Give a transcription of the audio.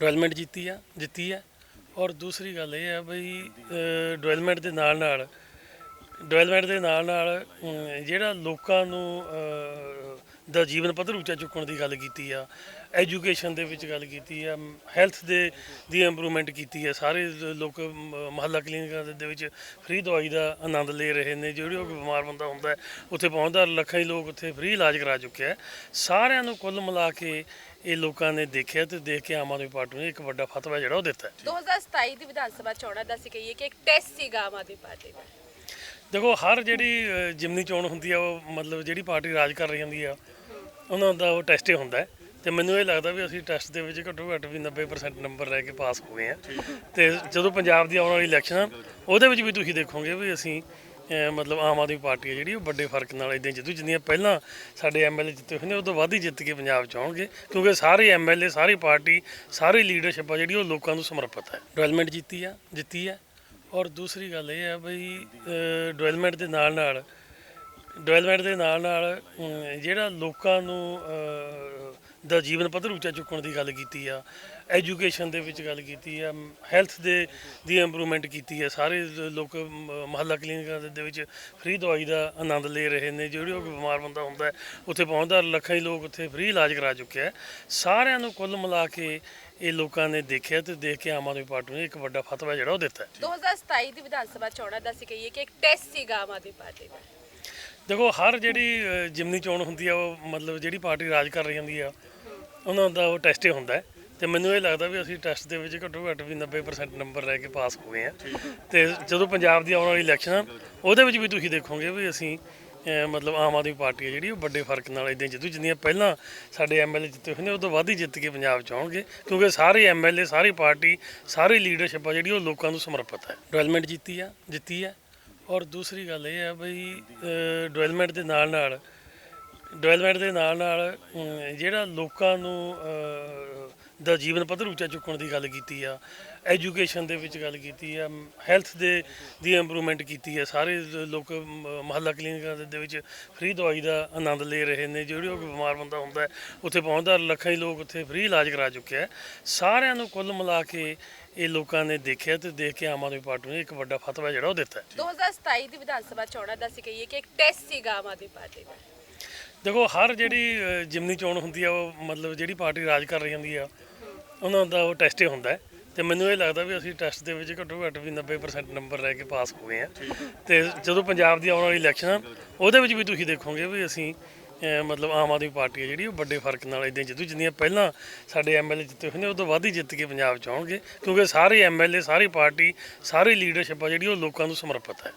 Development ਜਿੱਤੀ ਆ ਜਿੱਤੀ ਆ। ਔਰ ਦੂਸਰੀ ਗੱਲ ਇਹ ਆ ਬਈ ਡਿਵੈਲਪਮੈਂਟ ਦੇ ਨਾਲ ਨਾਲ ਡਿਵੈਲਪਮੈਂਟ ਦੇ ਨਾਲ ਨਾਲ ਜਿਹੜਾ ਲੋਕਾਂ ਨੂੰ ਦਾ ਜੀਵਨ ਪੱਧਰ ਉੱਚਾ ਚੁੱਕਣ ਦੀ ਗੱਲ ਕੀਤੀ ਆ ਐਜੂਕੇਸ਼ਨ ਦੇ ਵਿੱਚ ਗੱਲ ਕੀਤੀ ਆ ਹੈਲਥ ਦੇ ਦੀ ਇੰਪਰੂਵਮੈਂਟ ਕੀਤੀ ਆ ਸਾਰੇ ਲੋਕ ਮਹੱਲਾ ਕਲੀਨਿਕਾਂ ਦੇ- ਵਿੱਚ ਫ੍ਰੀ ਦਵਾਈ ਦਾ ਆਨੰਦ ਲੈ ਰਹੇ ਨੇ ਜਿਹੜੇ ਕੋਈ ਬਿਮਾਰ ਬੰਦਾ ਹੁੰਦਾ ਹੈ, ਉੱਥੇ ਪਹੁੰਚਦਾ ਲੱਖਾਂ ਹੀ ਲੋਕ ਉੱਥੇ ਫ੍ਰੀ ਇਲਾਜ ਕਰਾ ਚੁੱਕੇ ਆ ਸਾਰਿਆਂ ਨੂੰ ਕੁੱਲ ਮਿਲਾ ਕੇ ਇਹ ਲੋਕਾਂ ਨੇ ਦੇਖਿਆ ਤੇ ਦੇਖ ਕੇ ਆਮ ਆਦਮੀ ਪਾਰਟੀ ਨੇ ਇੱਕ ਵੱਡਾ ਫਤਵਾ ਜਿਹੜਾ ਉਹ ਦਿੱਤਾ ਹੈ। 2027 ਦੀ ਵਿਧਾਨ ਸਭਾ ਚੋਣਾਂ ਦਾ ਅਸੀਂ ਕਹੀਏ ਕਿ ਇੱਕ ਟੈਸਟ ਸੀਗਾ ਆਮ ਆਦਮੀ ਪਾਰਟੀ ਦਾ ਦੇਖੋ ਹਰ ਜਿਹੜੀ ਜਿਮਨੀ ਚੋਣ ਹੁੰਦੀ ਆ ਉਹ ਮਤਲਬ ਜਿਹੜੀ ਪਾਰਟੀ ਰਾਜ ਕਰ ਰਹੀ ਹੁੰਦੀ ਆ ਉਹਨਾਂ ਦਾ ਉਹ ਟੈਸਟ ਹੀ ਹੁੰਦਾ ਹੈ ਤੇ ਮੈਨੂੰ ਇਹ ਲੱਗਦਾ ਵੀ ਅਸੀਂ ਟੈਸਟ ਦੇ ਵਿੱਚ ਘੱਟੋ ਘੱਟ ਵੀ 90% ਨੰਬਰ ਲੈ ਕੇ ਪਾਸ ਹੋ ਗਏ ਆ ਤੇ ਜਦੋਂ ਪੰਜਾਬ ਦੀ ਆਉਣ ਵਾਲੀ ਇਲੈਕਸ਼ਨ ਆ, ਉਹਦੇ ਵਿੱਚ ਵੀ ਤੁਸੀਂ ਦੇਖੋਗੇ ਵੀ ਅਸੀਂ ਮਤਲਬ ਆਮ ਆਦਮੀ ਪਾਰਟੀ ਹੈ ਜਿਹੜੀ, ਉਹ ਵੱਡੇ ਫ਼ਰਕ ਨਾਲ ਇਦਾਂ ਜਿੱਤੂ। ਜਿੰਨੀਆਂ ਪਹਿਲਾਂ ਸਾਡੇ ਐਮਐਲਏ ਜਿੱਤੇ ਹੋਏ ਨੇ, ਉਹ ਤੋਂ ਵੱਧ ਹੀ ਜਿੱਤ ਕੇ ਪੰਜਾਬ ਚ ਆਉਣਗੇ। ਕਿਉਂਕਿ ਸਾਰੇ ਐਮਐਲਏ ਸਾਰੀ ਪਾਰਟੀ, ਸਾਰੀ ਲੀਡਰਸ਼ਿਪ ਆ ਜਿਹੜੀ, ਉਹ ਲੋਕਾਂ ਨੂੰ ਸਮਰਪਿਤ ਹੈ। ਡਿਵੈਲਪਮੈਂਟ ਜਿੱਤੀ ਆ ਜਿੱਤੀ ਆ। ਔਰ ਦੂਸਰੀ ਗੱਲ ਇਹ ਆ ਬਈ ਡਿਵੈਲਪਮੈਂਟ ਦੇ ਨਾਲ ਨਾਲ ਡਿਵੈਲਪਮੈਂਟ ਦੇ ਨਾਲ ਨਾਲ ਅਮ, ਜਿਹੜਾ ਲੋਕਾਂ ਨੂੰ ਅ, ਦਾ ਜੀਵਨ ਪੱਧਰ ਉੱਚਾ ਚੁੱਕਣ ਦੀ ਗੱਲ ਕੀਤੀ ਆ ਐਜੂਕੇਸ਼ਨ ਦੇ ਵਿੱਚ ਗੱਲ ਕੀਤੀ ਆ ਹੈਲਥ ਦੇ ਦੀ ਇੰਪਰੂਵਮੈਂਟ ਕੀਤੀ ਆ ਸਾਰੇ ਲ- ਲੋਕ ਮ- ਮੁਹੱਲਾ ਕਲੀਨਿਕਾਂ ਦੇ- ਦੇ ਵਿੱਚ ਫ੍ਰੀ ਦਵਾਈ ਦਾ ਆਨੰਦ ਲੈ ਰਹੇ ਨੇ ਜਿਹੜੇ ਕੋਈ ਬਿਮਾਰ ਬੰਦਾ ਹੁੰਦਾ ਹੈ, ਉੱਥੇ ਪਹੁੰਚਦਾ ਲੱਖਾਂ ਹੀ ਲੋਕ ਉੱਥੇ ਫ੍ਰੀ ਇਲਾਜ ਕਰਾ ਚੁੱਕੇ ਹੈ ਸਾਰਿਆਂ ਨੂੰ ਕੁੱਲ ਮਿਲਾ ਕੇ ਇਹ ਲੋਕਾਂ ਨੇ ਦੇਖਿਆ ਤੇ ਦੇਖ ਕੇ ਆਮ ਆਦਮੀ ਪਾਰਟੀ ਨੇ ਇੱਕ ਵੱਡਾ ਫਤਵਾ ਜਿਹੜਾ ਉਹ ਦਿੱਤਾ ਹੈ। 2027 ਦੀ ਵਿਧਾਨ ਸਭਾ ਚੋਣਾਂ ਦਾ ਅਸੀਂ ਕਹੀਏ ਕਿ ਇੱਕ ਟੈਸਟ ਸੀਗਾ ਆਮ ਆਦਮੀ ਪਾਰਟੀ ਦਾ ਦੇਖੋ ਹਰ ਜਿਹੜੀ ਅ, ਜਿਮਨੀ ਚੋਣ ਹੁੰਦੀ ਆ ਉਹ ਮਤਲਬ ਜਿਹੜੀ ਪਾਰਟੀ ਰਾਜ ਕਰ ਰਹੀ ਹੁੰਦੀ ਆ ਉਹਨਾਂ ਦਾ ਉਹ ਟੈਸਟ ਹੀ ਹੁੰਦਾ ਹੈ। ਤੇ ਮੈਨੂੰ ਇਹ ਲੱਗਦਾ ਵੀ ਅਸੀਂ ਟੈਸਟ ਦੇ ਵਿੱਚ ਘੱਟੋ ਘੱਟ ਵੀ 90% ਨੰਬਰ ਲੈ ਕੇ ਪਾਸ ਹੋ ਗਏ ਆ। ਤੇ ਜਦੋਂ ਪੰਜਾਬ ਦੀ ਆਉਣ ਵਾਲੀ ਇਲੈਕਸ਼ਨ ਆ ਉਹਦੇ ਵਿੱਚ ਵੀ ਤੁਸੀਂ ਦੇਖੋਗੇ ਵੀ ਅਸੀਂ ਅ, ਮਤਲਬ ਆਮ ਆਦਮੀ ਪਾਰਟੀ ਆ ਜਿਹੜੀ ਉਹ ਵੱਡੇ ਫ਼ਰਕ ਨਾਲ ਇਦਾਂ ਜਿੱਤੂ। ਜਿੰਨੀਆਂ ਪਹਿਲਾਂ ਸਾਡੇ ਐਮਐਲਏ ਜਿੱਤੇ ਹੋਏ ਨੇ ਉਹ ਤੋਂ ਵੱਧ ਹੀ ਜਿੱਤ ਕੇ ਪੰਜਾਬ ਚ ਆਉਣਗੇ ਕਿਉਂਕਿ ਸਾਰੇ ਐਮਐਲਏ ਸਾਰੀ ਪਾਰਟੀ ਸਾਰੀ ਲੀਡਰਸ਼ਿਪ ਆ ਜਿਹੜੀ ਉਹ ਲੋਕਾਂ ਨੂੰ ਸਮਰਪਿਤ ਹੈ। ਡਿਵੈਲਪਮੈਂਟ ਜਿੱਤੀ ਆ ਜਿੱਤੀ ਆ। ਔਰ ਦੂਸਰੀ ਗੱਲ ਇਹ ਹੈ ਬਈ ਡਿਵੈਲਪਮੈਂਟ ਦੇ ਨਾਲ ਨਾਲ ਡਿਵੈਲਪਮੈਂਟ ਦੇ ਨਾਲ ਨਾਲ ਜਿਹੜਾ ਲੋਕਾਂ ਨੂੰ ਦਾ ਜੀਵਨ ਪੱਧਰ ਉੱਚਾ ਚੁੱਕਣ ਦੀ ਗੱਲ ਕੀਤੀ ਆ ਐਜੂਕੇਸ਼ਨ ਦੇ ਵਿੱਚ ਗੱਲ ਕੀਤੀ ਆ ਹੈਲਥ ਦੇ ਦੀ ਇੰਪਰੂਵਮੈਂਟ ਕੀਤੀ ਆ ਸਾਰੇ ਲੋਕ ਮਹੱਲਾ ਕਲੀਨਿਕਾਂ ਦੇ- ਵਿੱਚ ਫ੍ਰੀ ਦਵਾਈ ਦਾ ਆਨੰਦ ਲੈ ਰਹੇ ਨੇ ਜਿਹੜੇ ਕੋਈ ਬਿਮਾਰ ਬੰਦਾ ਹੁੰਦਾ ਉੱਥੇ ਪਹੁੰਚਦਾ ਲੱਖਾਂ ਹੀ ਲੋਕ ਉੱਥੇ ਫ੍ਰੀ ਇਲਾਜ ਕਰਾ ਚੁੱਕੇ ਆ ਸਾਰਿਆਂ ਨੂੰ ਕੁੱਲ ਮਿਲਾ ਕੇ ਇਹ ਲੋਕਾਂ ਨੇ ਦੇਖਿਆ ਤੇ ਦੇਖ ਕੇ ਆਮ ਆਦਮੀ ਪਾਰਟੀ ਨੇ ਇੱਕ ਵੱਡਾ ਫਤਵਾ ਜਿਹੜਾ ਉਹ ਦਿੱਤਾ ਹੈ। 2027 ਦੀ ਵਿਧਾਨ ਸਭਾ ਚੋਣਾਂ ਦਾ ਅਸੀਂ ਕਹੀਏ ਕਿ ਇੱਕ ਟੈਸਟ ਸੀਗਾ ਆਮ ਆਦਮੀ ਪਾਰਟੀ ਦਾ ਦੇਖੋ ਹਰ ਜਿਹੜੀ ਜਿਮਨੀ ਚੋਣ ਹੁੰਦੀ ਆ ਉਹ ਮਤਲਬ ਜਿਹੜੀ ਪਾਰਟੀ ਰਾਜ ਕਰ ਰਹੀ ਹੁੰਦੀ ਆ ਉਹਨਾਂ ਦਾ ਉਹ ਟੈਸਟ ਹੀ ਹੁੰਦਾ ਹੈ। ਤੇ ਮੈਨੂੰ ਇਹ ਲੱਗਦਾ ਵੀ ਅਸੀਂ ਟੈਸਟ ਦੇ ਵਿੱਚ ਘੱਟੋ ਘੱਟ ਵੀ 90% ਨੰਬਰ ਲੈ ਕੇ ਪਾਸ ਹੋ ਗਏ ਆ ਤੇ ਜਦੋਂ ਪੰਜਾਬ ਦੀ ਆਉਣ ਵਾਲੀ ਇਲੈਕਸ਼ਨ ਆ, ਉਹਦੇ ਵਿੱਚ ਵੀ ਤੁਸੀਂ ਦੇਖੋਗੇ ਵੀ ਅਸੀਂ ਮਤਲਬ ਆਮ ਆਦਮੀ ਪਾਰਟੀ ਹੈ ਜਿਹੜੀ, ਉਹ ਵੱਡੇ ਫ਼ਰਕ ਨਾਲ ਇਦਾਂ ਜਿੱਤੂ। ਜਿੰਨੀਆਂ ਪਹਿਲਾਂ ਸਾਡੇ ਐਮਐਲਏ ਜਿੱਤੇ ਹੋਏ ਨੇ, ਉਹ ਤੋਂ ਵੱਧ ਹੀ ਜਿੱਤ ਕੇ ਪੰਜਾਬ ਚ ਆਉਣਗੇ। ਕਿਉਂਕਿ ਸਾਰੇ ਐਮਐਲਏ ਸਾਰੀ ਪਾਰਟੀ, ਸਾਰੀ ਲੀਡਰਸ਼ਿਪ ਆ ਜਿਹੜੀ, ਉਹ ਲੋਕਾਂ ਨੂੰ ਸਮਰਪਿਤ ਹੈ।